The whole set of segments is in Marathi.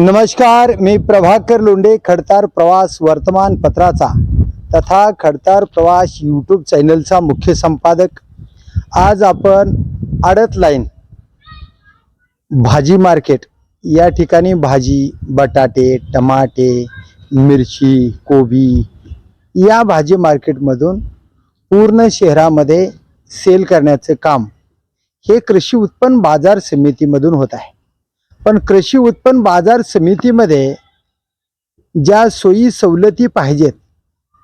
नमस्कार मी प्रभाकर लोंडे खडतार प्रवास वर्तमानपत्राचा तथा खडतार प्रवास यूट्यूब चॅनलचा मुख्य संपादक. आज आपण आडत लाईन भाजी मार्केट या ठिकाणी भाजी बटाटे टमाटे मिरची कोबी या भाजी मार्केटमधून पूर्ण शहरामध्ये सेल करण्याचे काम हे कृषी उत्पन्न बाजार समितीमधून होत आहे. पण कृषी उत्पन्न बाजार समितीमध्ये ज्या सोयी सवलती पाहिजेत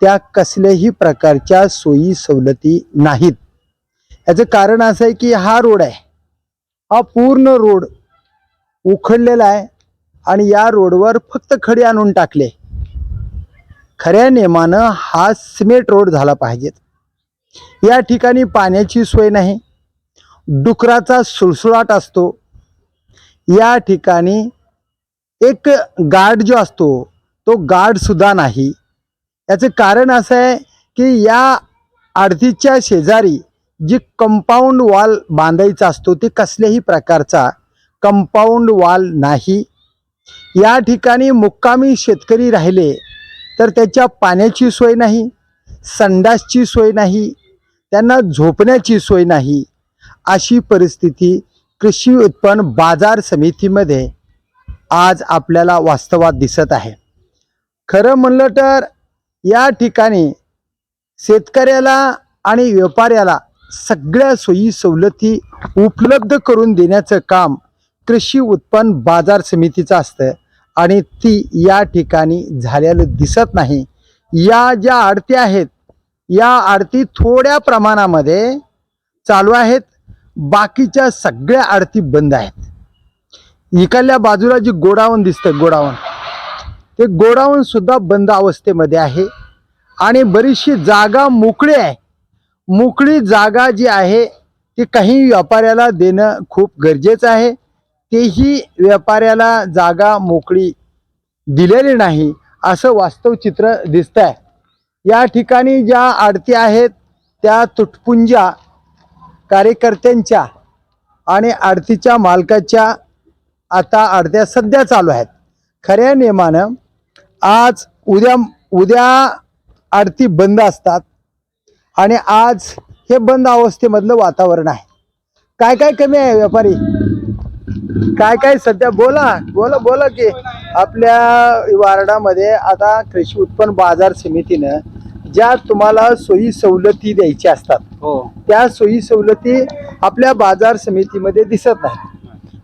त्या कसल्याही प्रकारच्या सोयी सवलती नाहीत. याचं कारण असं आहे की हा रोड आहे. हा पूर्ण रोड उखडलेला आहे आणि या रोडवर फक्त खडे आणून टाकले. खऱ्या नियमानं हा सिमेंट रोड झाला पाहिजेत या ठिकाणी पाण्याची सोय नाही. डुकराचा सुळसुळाट असतो. या ठिकाणी एक गार्ड जो असतो तो गार्ड सुद्धा नाही. याचं कारण असं आहे की या आडतीच्या शेजारी जी कंपाऊंड वॉल बांधायचा असतो ते कसल्याही प्रकारचा कंपाऊंड वॉल नाही. या ठिकाणी मुक्कामी शेतकरी राहिले तर त्याच्या पाण्याची सोय नाही संडासची सोय नाही त्यांना झोपण्याची सोय नाही अशी परिस्थिती कृषी उत्पन्न बाजार समितीमध्ये आज आपल्याला वास्तवात दिसत आहे. खरं म्हणलं तर या ठिकाणी शेतकऱ्याला आणि व्यापाऱ्याला सगळ्या सोयी सवलती उपलब्ध करून देण्याचं काम कृषी उत्पन्न बाजार समितीचं असतं आणि ती या ठिकाणी झालेलं दिसत नाही. या ज्या आडती आहेत या आडती थोड्या प्रमाणामध्ये चालू आहेत. बाकीच्या सगळ्या आडती बंद आहेत. इकडल्या बाजूला जी गोडाऊन दिसतं गोडाऊन. ते गोडाऊन सुद्धा बंद अवस्थेमध्ये आहे. आणि बरीचशी जागा मोकळी आहे. मोकळी जागा जी आहे ती काही व्यापाऱ्याला देणं खूप गरजेचं आहे. तेही व्यापाऱ्याला जागा मोकळी दिलेली नाही असं वास्तव चित्र दिसत आहे या ठिकाणी ज्या आडती आहेत त्या तुटपुंजा कार्यकर्त्यांच्या आणि आडतीच्या मालकाच्या आता आडत्या सध्या चालू आहेत. खऱ्या नियमानं आज उद्या उद्या आडती बंद असतात आणि आज हे बंद अवस्थेमधलं वातावरण आहे. काय काय कमी आहे व्यापारी? काय काय सध्या? बोला बोला बोला की आपल्या वार्डामध्ये आता कृषी उत्पन्न बाजार समितीनं ज्या तुम्हाला सोयी सवलती द्यायच्या असतात हो. त्या सोयी सवलती आपल्या बाजार समितीमध्ये दिसत नाही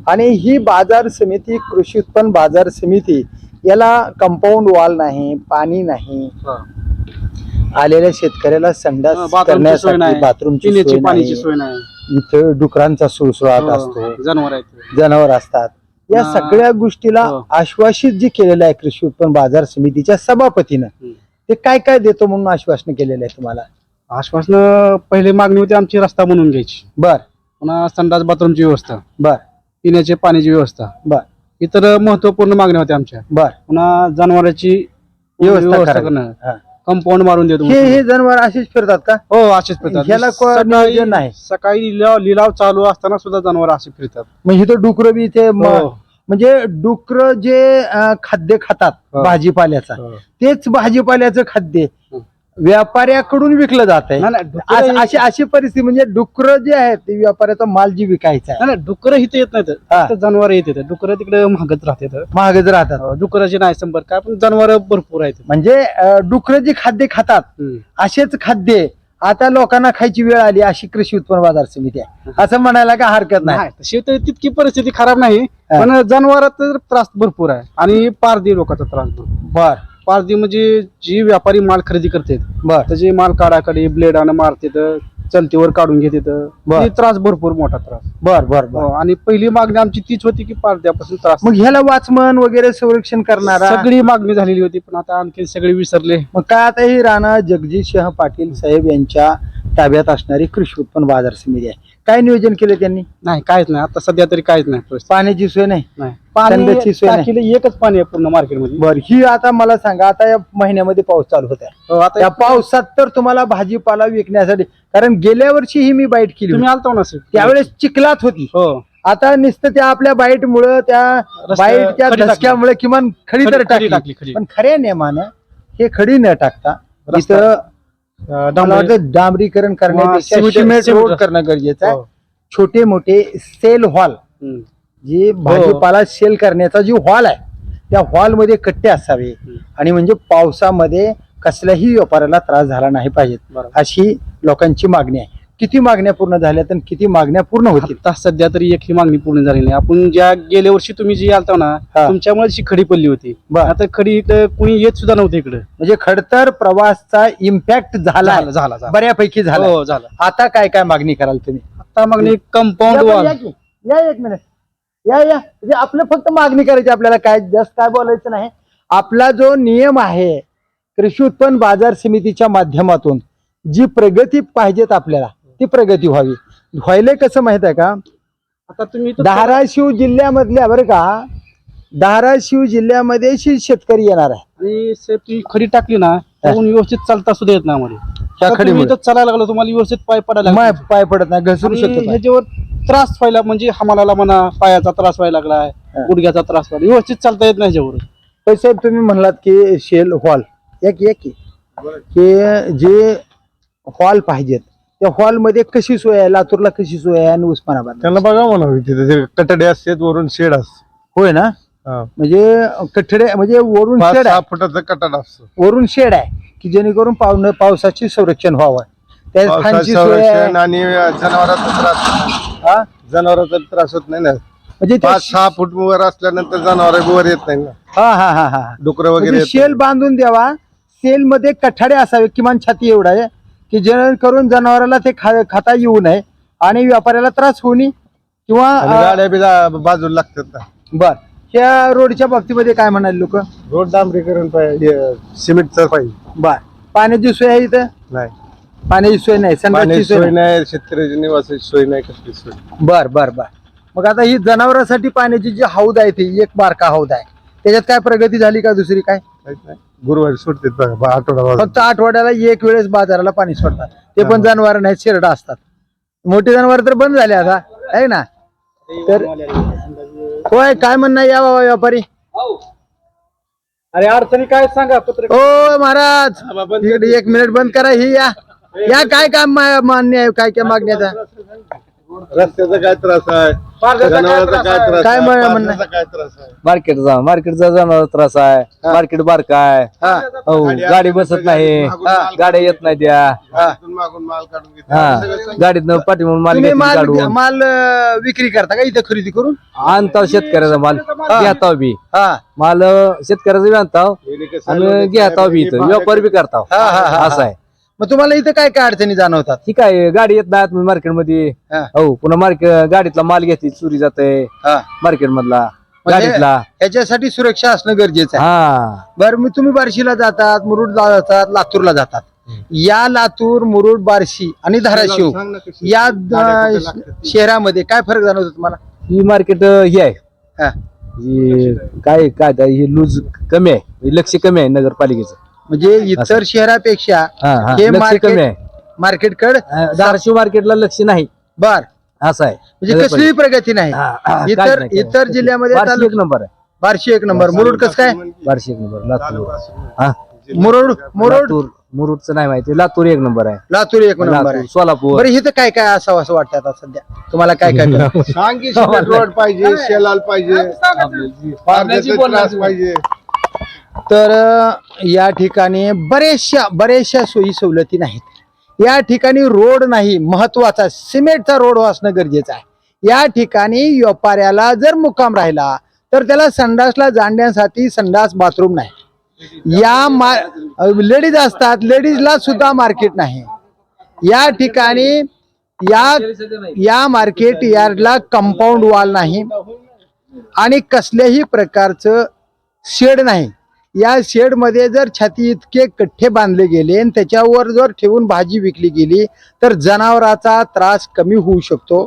आणि ही बाजार समिती कृषी उत्पन्न बाजार समिती याला कंपाऊंड वॉल नाही पाणी नाही. आलेल्या शेतकऱ्याला संडास करण्यासाठी बाथरूमची सोय नाही. इथं डुकरांचा सुळसुळाट हो, असतो. जनावर जनावर असतात. या. सगळ्या गोष्टीला हो. आश्वासित जे केलेलं आहे कृषी उत्पन्न बाजार समितीच्या सभापतीनं. ते काय काय देतो म्हणून आश्वासन केलेलं आहे तुम्हाला? आश्वासन पहिली मागणी होती आमची रस्ता बनवून घ्यायची बर पुन्हा संडास बाथरूमची व्यवस्था बर पिण्याची पाण्याची व्यवस्था बर इतर महत्त्वपूर्ण मागण्या होत्या आमच्या बर पुन्हा जनावरांची व्यवस्था. करणं हा. कंपाऊंड मारून देतो हे हे जनावर असेच फिरतात का हो असेच फिरतात ह्याला को- सकाळी नियोजन नाही. सकाळी लिलाव लिलाव चालू असताना सुद्धा जनावर असे फिरतात म्हणजे इथं डुकर बी ते म- हो. म्हणजे डुकर जे अं, खाद्य खातात हो. भाजीपाल्याचा हो. तेच भाजीपाल्याचं खाद्य. व्यापाऱ्याकडून विकलं जात आहे. नाही, नाही, डुकरं अशी अशी- परिस्थिती म्हणजे डुकर जे आहेत ते व्यापाऱ्याचा माल जी विकायचा आहे. नाही डुकर इथे येत हा. फक्त जनावर येत येतात डुकर तिकडे महागत राहतात. महागच राहतात. डुकराचे नाही संपर्क काय पण जनावर भरपूर आहेत. म्हणजे डुकर जे खाद्य खातात हम्म. असेच खाद्य आता लोकांना खायची वेळ आली अशी कृषी उत्पन्न बाजार समिती आहे. असं म्हणायला काय हरकत नाही. नाही तशी तर तितकी परिस्थिती खराब नाही पण जनावरात तर त्रास भरपूर आहे आणि पारदी लोकांचा त्रास भरपूर. बर. पारदी म्हणजे जी व्यापारी माल खरेदी करतात बर. त्याचे माल काढाकडे ब्लेडानं मारतात चलतीवर काढून घेतात बर. ते त्रास भरपूर मोठा त्रास. बर बर बर. हो, आणि पहिली मागणी आमची तीच होती की पारद्यापासून त्रास मग ह्याला वाचमन वगैरे संरक्षण करणारा सगळी मागणी झालेली होती पण आता आणखी सगळे विसरले. मग काय आता ही राणा जगजितसिंह पाटील साहेब यांच्या ताब्यात असणारी कृषी उत्पन्न बाजार समिती आहे. काय नियोजन केले त्यांनी? नाही काहीच नाही. आता सध्या तरी काहीच नाही परिस्थिती. पाण्याची सोय नाही? नाही. संध्याची पाणी सोय नाही. टाकीला एकच पाणी आहे पूर्ण मार्केटमध्ये. बर ही आता मला सांगा आता या महिन्यामध्ये पाऊस चालू होता. हो, आता त्या पावसात तर तुम्हाला भाजीपाला विकण्यासाठी कारण गेल्या वर्षी ही मी बाईट केली तुम्ही. आलता ना त्यावेळेस चिखलात होती. हो. आता नुसतं त्या आपल्या बाईट मुळे त्या रस्त्या- बाईटच्या खडी टाकली. धसक्यामुळे किमान खडी खडी- तर टाकली. टाकली, खडी. पण खऱ्या नियमानं हे खडी न टाकता रस्ता- इथं मला वाटतं डांबरीकरण करण्यापेक्षा सिमेंट- सिमेंट सिमेंट रोड रस्ता. करणं गरजेचं आहे हो. छोटे मोठे सेल हॉल हम्म. जे हो. भाजीपाला सेल करण्याचा जो हॉल आहे त्या हॉलमध्ये कट्टे असावे हम्म. आणि म्हणजे पावसामध्ये कसल्याही व्यापाऱ्याला त्रास झाला नाही पाहिजे बरोबर. अशी लोकांची मागणी आहे किती मागण्या पूर्ण झाल्या तर किती मागण्या पूर्ण होतील? आता सध्या तरी एक ही मागणी पूर्ण झाली नाही. आपण ज्या गेल्या वर्षी तुम्ही जी आलता ना हा. तुमच्यामुळे जी खडी पडली होती. बर. आता खडी इथं कुणी येत सुद्धा नव्हतं इकडे. म्हणजे खडतर प्रवासचा इम्पॅक्ट झाला. झाला झाला झाला. बऱ्यापैकी झाला. हो झाला. आता काय काय मागणी कराल तुम्ही? आता मागणी कंपाऊंड या वॉल या की. या एक मिनिट या या. म्हणजे आपलं फक्त मागणी करायची आपल्याला. काय जास्त काय बोलायचं नाही. आपला जो नियम आहे कृषी उत्पन्न बाजार समितीच्या माध्यमातून जी प्रगती पाहिजेत आपल्याला ती प्रगती व्हावी. व्हायला कसं माहीत आहे का? आता तुम्ही धाराशिव जिल्ह्यामधल्या बरं का धाराशिव जिल्ह्यामध्ये शे- शेतकरी येणार आहे. आणि साहेब खडी टाकली ना त्याहून व्यवस्थित चालता सुद्धा येत नाही आम्हाला. चालायला लागलो तुम्हाला व्यवस्थित पाय पडायला. पाय पडत नाही घसरू शकतो. ह्याच्यावर त्रास व्हायला म्हणजे हमालाला म्हणा पायाचा त्रास व्हायला लागलाय. गुडघ्याचा त्रास व्हायला व्यवस्थित चालता येत नाही ह्याच्यावर. तर साहेब तुम्ही म्हणलात की शेल हॉल. एक एक की जे हॉल पाहिजेत त्या हॉलमध्ये कशी सोय आहे? लातूरला कशी सोय आहे आणि उस्मानाबाद त्यांना बघा म्हणावी तिथे जे कटडे असतात वरून शेड असत. होय ना? म्हणजे कठडे म्हणजे वरून पाच शेड सहा आहे फुटाचा कटड असतो. वरून शेड आहे की जेणेकरून पावन पावसाची संरक्षण व्हावं. त्या पावसाचं फॅनची सोय संरक्षण आणि जनावरांचा त्रास होत. नाही. हा? जनावरांचा त्रास होत नाही ना. म्हणजे पाच सहा फूट वर असल्यानंतर जनावर वर येत नाही ना. हा हा हा हा. डुकर वगैरे म्हणजे येत शेल बांधून द्यावा. सेल मध्ये कठाडे असावे किमान छाती एवढा आहे. की जेणेकरून जनावराला ते खा- खाता येऊ नये आणि व्यापाऱ्याला त्रास होऊ नये किंवा आणि अं, गाड्या बी जा- बाजूला लागतात ना. बर. त्या रोडच्या बाबतीमध्ये काय म्हणाले लोक? रोड डांबरीकरण पाहिजे सिमेंटचं पाहिजे बर. पाण्याची सोय आहे इथं? नाही. पाण्याची सोय नाही. संडासची पाण्याची सोय सोय नाही. नाही शेतकऱ्याची निवासाची सोय नाही कसली सोय बर बर बर. मग आता ही जनावरांसाठी पाण्याची जी हौद आहे ती एक बारका हौद आहे. त्याच्यात काय प्रगती झाली का दुसरी काय? काहीच नाही. गुरुवारी आठवडा बाजार. फक्त आठवड्याला एक वेळेस बाजाराला पाणी सोडतात. ते पण जनावर नाहीत शेरडा असतात. मोठी जनावर तर बंद झाले आता आहे ना? तर होय काय म्हणणं या बाबा व्यापारी? अरे अडचणी काय सांगा पत्र ओ महाराज इकडे एक मिनिट बंद करा ही या. या काय काम मा- मान्य आहे काय काय मागण्याचा रस्त्याचा काय त्रास आहे? जनावरांचा काय त्रास काय आहे? म्हण- म्हणणं? पाण्याचा काय त्रास आहे? मार्केटचा मार्केटचा जनावर त्रास आहे. मार्केट बारका आहे. हा. गाडी बसत नाही. गाड्या येत नाही त्या. गाडीतून मागून माल काढून घेतात. हा. गाडीतनं पाठीमून माल तुम्ही घेतली माल काढून माल अं, विक्री करता का इथं खरेदी करून? आणताव शेतकऱ्याचा माल. घेताव बी. हा. माल शेतकऱ्याचा बी आणताव. हे कसं आणि घेताव बी इथं. व्यापार बी करताव. हा, हा, हा, असं आहे. मग तुम्हाला इथं काय काय अडचणी जाणवतात? ठीक आहे गाडी येत नाही आतमध्ये मार्केटमध्ये. हा. हो पुन्हा मार्केट गाडीतला माल घेतली चोरी जाते. हा. मार्केट मधला म्हणजे- गाडीतला. याच्यासाठी सुरक्षा असणं गरजेचं आहे. हा. बरं मी तुम्ही बार्शीला जातात मुरुडला जातात लातूरला जातात. या लातूर मुरुड बार्शी आणि धाराशिव. या? शहरामध्ये काय फरक जाणवतो तुम्हाला? ही मार्केट हे आहे. हा. ही काय काय ही लूज कमी आहे. हे लक्ष कमी आहे नगरपालिकेचं. म्हणजे इतर शहरापेक्षा हा, हा. हे लक्ष मार्केट आहे. मार्केट कड अं, धाराशिव मार्केटला लक्ष नाही. बर. असं आहे. म्हणजे कसलीही प्रगती नाही. हा, काहीच इतर नाही, इतर. जिल्ह्यामध्ये बार्शी तालुक- एक नंबर आहे. बार्शी एक नंबर. मुरुड कसं काय? बार्शी एक नंबर. लातूर. हा. मुरुड मुरुड लातूर मुरुडचं नाही माहिती. लातूर एक नंबर आहे. लातूर एक नंबर लातूर आहे सोलापूर. बरं इथं काय काय असावं असं वाटतं आता सध्या? तुम्हाला काय काय कळतं? सांग की सिमेंट रोड पाहिजे शेलाल पाहिजे. पाण्याचा त्रास पाहिजे. तर या ठिकाणी बरेचशा बरेचशा सोयी सवलती नाहीत. या ठिकाणी रोड नाही महत्त्वाचा सिमेंटचा रोड असणं गरजेचं आहे. या ठिकाणी व्यापाऱ्याला जर मुक्काम राहिला तर त्याला संडासला जाणण्यासाठी संडास बाथरूम नाही. या मा लेडीज असतात लेडीजला सुद्धा मार्केट नाही. या ठिकाणी या या मार्केट यार्डला कंपाऊंड वॉल नाही. आणि कसल्याही प्रकारचं शेड नाही. या शेडमध्ये जर छाती इतके कठ्ठे बांधले गेले आणि त्याच्यावर जर ठेवून भाजी विकली गेली तर जनावराचा त्रास कमी होऊ शकतो.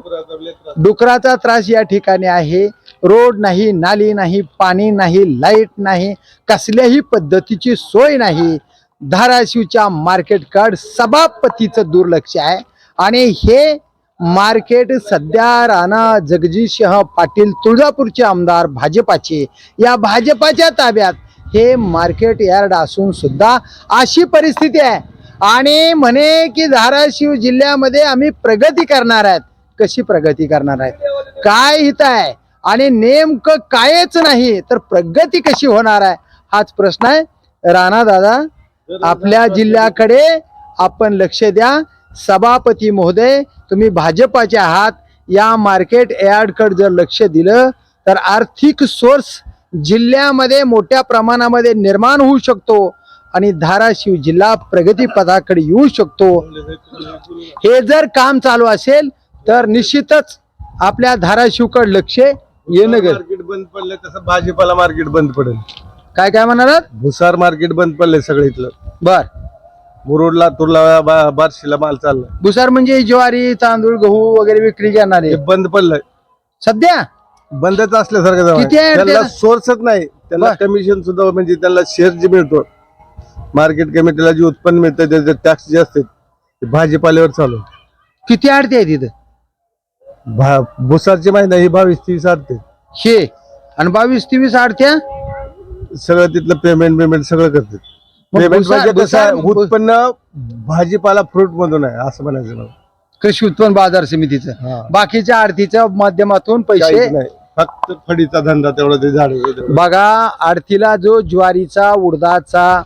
डुकराचा त्रास या ठिकाणी आहे. रोड नाही नाली नाही पाणी नाही लाइट नाही कसल्याही पद्धतीची सोय नाही. धाराशिवच्या मार्केट कार्ड सभापतीचं दुर्लक्ष आहे. आणि हे मार्केट सध्या राणा जगजीतसिंह पाटील तुळजापूरचे आमदार भाजपाचे. या भाजपाच्या ताब्यात हे मार्केट यार्ड असून सुद्धा अशी परिस्थिती आहे. आणि म्हणे की धाराशिव जिल्ह्यामध्ये आम्ही प्रगती करणार आहेत. कशी प्रगती करणार आहेत? काय हित आहे? आणि नेमकं कायच नाही तर प्रगती कशी होणार आहे? हाच प्रश्न आहे. राणा दादा आपल्या जिल्ह्याकडे आपण लक्ष द्या. सभापती महोदय तुम्ही भाजपाचे आहात. या मार्केट यार्डकडे जर लक्ष दिलं तर आर्थिक सोर्स जिल्ह्यामध्ये मोठ्या प्रमाणामध्ये निर्माण होऊ शकतो आणि धाराशिव जिल्हा प्रगतीपथाकडे येऊ शकतो. हे जर काम चालू असेल तर निश्चितच आपल्या धाराशिवकडे लक्ष येणं मार्केट बंद पडलं तसं भाजीपाला मार्केट बंद पडेल. काय काय म्हणालात? भुसार मार्केट बंद पडले सगळं इथलं बर. मुरुडला तुरला बा- बार्शीला माल चाललाय. भुसार म्हणजे ज्वारी तांदूळ गहू वगैरे विक्री करणारे. हे बंद पडलंय. सध्या? बंदच असल्यासारखं किती आहे त्यांना त्याला? सोर्सच नाही त्यांना बर. कमिशन सुद्धा म्हणजे त्यांना शेअर जे मिळतो मार्केट कमिटीला जे उत्पन्न मिळतं त्याचे टॅक्स जे असते ते भाजीपाल्यावर चालू. किती आडते आहे तिथं भा भुसारची माहिती ही बावीस तीस आठते हे आणि बावीस तेवीस आडत्या सगळं तिथलं पेमेंट पेमेंट सगळं करते मग पेमेंट भुसार- म्हणजे कसं आहे, भुसार- उत्पन्न भाजीपाला फ्रूट मधून आहे असं म्हणायचं मला. कृषी उत्पन्न बाजार समितीचं. हा. बाकीच्या आडतीच्या माध्यमातून पैसे काहीच नाही. फक्त फडीचा धंदा तेवढा ते झाड बघा आडतीला जो ज्वारीचा उडदाचा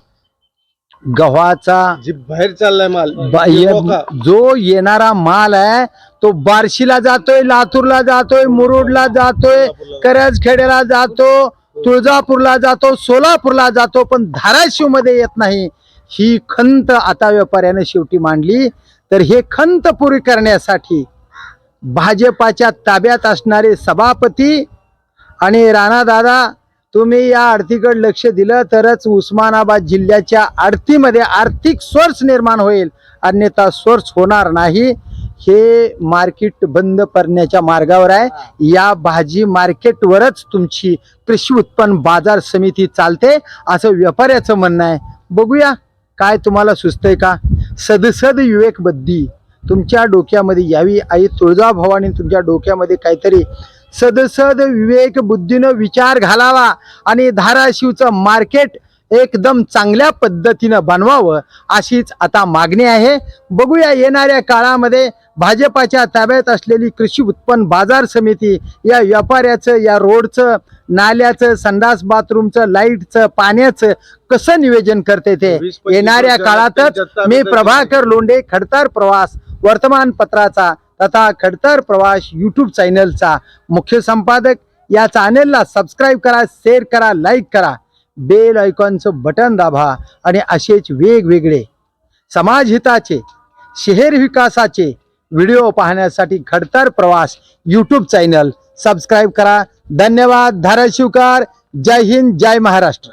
गव्हाचा जी बाहेर चाललाय माल. बा- ते ये- मोका. जो येणारा माल आहे तो बार्शीला जातोय लातूरला जातोय मुरुडला जातोय करजखेड्याला जातो तुळजापूरला जातो सोलापूरला जातो पण धाराशिवमध्ये येत नाही. ही खंत आता व्यापाऱ्याने शेवटी मांडली. तर हे खंत पुरी करण्यासाठी भाजपाच्या ताब्यात असणारे सभापती आणि राणादादा तुम्ही या आरतीकडे लक्ष दिलं तरच उस्मानाबाद जिल्ह्याच्या आरतीमध्ये आर्थिक सोर्स निर्माण होईल. अन्यथा सोर्स होणार नाही. हे मार्केट बंद करण्याच्या मार्गावर आहे. या भाजी मार्केटवरच तुमची कृषी उत्पन्न बाजार समिती चालते. असं व्यापाऱ्याचं म्हणणं आहे. बघूया. काय तुम्हाला सुचतंय का? सदसद विवेक बुद्धी तुमच्या डोक्यामध्ये यावी. आई तुळजाभवानी तुमच्या डोक्यामध्ये काहीतरी सदसद विवेक बुद्धीनं विचार घालावा आणि धाराशिवचं मार्केट एकदम चांगल्या पद्धतीनं बनवावं अशीच आता मागणी आहे. बघूया येणाऱ्या काळामध्ये भाजपाच्या ताब्यात असलेली कृषी उत्पन्न बाजार समिती या व्यापाऱ्याचं या रोडचं नाल्याचं संडास बाथरूमचं लाईटचं पाण्याचं कसं नियोजन करते ते? येणाऱ्या काळातच मी प्रभाकर लोंढे खडतर प्रवास वर्तमानपत्राचा तथा खडतर प्रवास यूट्यूब चॅनलचा मुख्य संपादक. या चॅनलला सबस्क्राईब करा शेअर करा लाईक करा. बेल आयकॉनचं बटन दाबा आणि असेच वेगवेगळे समाजहिताचे शहर विकासाचे व्हिडिओ पाहण्यासाठी खडतर प्रवास यूट्यूब चॅनल सबस्क्राईब करा. धन्यवाद. धाराशिवकार. जय हिंद. जय महाराष्ट्र.